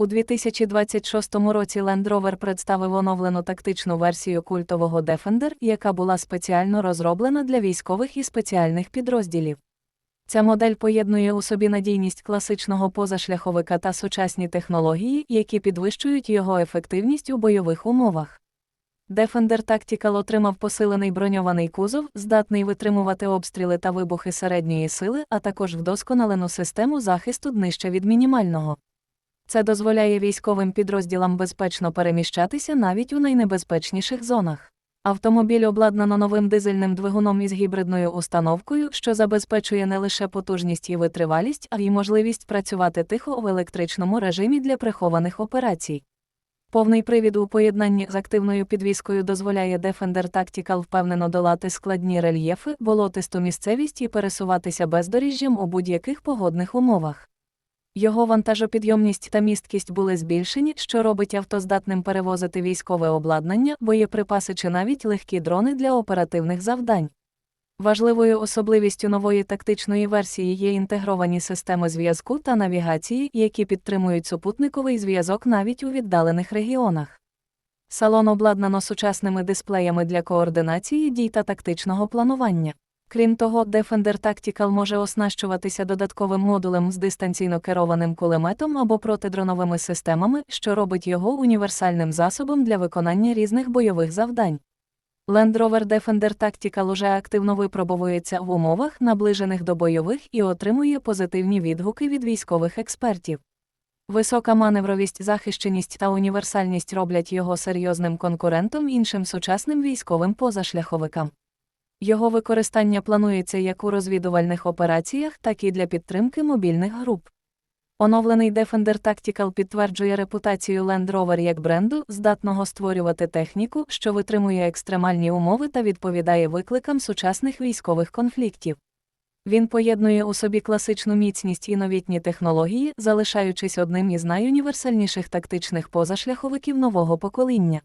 У 2026 році Land Rover представив оновлену тактичну версію культового Defender, яка була спеціально розроблена для військових і спеціальних підрозділів. Ця модель поєднує у собі надійність класичного позашляховика та сучасні технології, які підвищують його ефективність у бойових умовах. Defender Tactical отримав посилений броньований кузов, здатний витримувати обстріли та вибухи середньої сили, а також вдосконалену систему захисту днища від мінімального. Це дозволяє військовим підрозділам безпечно переміщатися навіть у найнебезпечніших зонах. Автомобіль обладнано новим дизельним двигуном із гібридною установкою, що забезпечує не лише потужність і витривалість, а й можливість працювати тихо в електричному режимі для прихованих операцій. Повний привід у поєднанні з активною підвіскою дозволяє Defender Tactical впевнено долати складні рельєфи, болотисту місцевість і пересуватися бездоріжжям у будь-яких погодних умовах. Його вантажопідйомність та місткість були збільшені, що робить авто здатним перевозити військове обладнання, боєприпаси чи навіть легкі дрони для оперативних завдань. Важливою особливістю нової тактичної версії є інтегровані системи зв'язку та навігації, які підтримують супутниковий зв'язок навіть у віддалених регіонах. Салон обладнано сучасними дисплеями для координації дій та тактичного планування. Крім того, Defender Tactical може оснащуватися додатковим модулем з дистанційно керованим кулеметом або протидроновими системами, що робить його універсальним засобом для виконання різних бойових завдань. Land Rover Defender Tactical уже активно випробовується в умовах, наближених до бойових, і отримує позитивні відгуки від військових експертів. Висока маневровість, захищеність та універсальність роблять його серйозним конкурентом іншим сучасним військовим позашляховикам. Його використання планується як у розвідувальних операціях, так і для підтримки мобільних груп. Оновлений Defender Tactical підтверджує репутацію Land Rover як бренду, здатного створювати техніку, що витримує екстремальні умови та відповідає викликам сучасних військових конфліктів. Він поєднує у собі класичну міцність і новітні технології, залишаючись одним із найуніверсальніших тактичних позашляховиків нового покоління.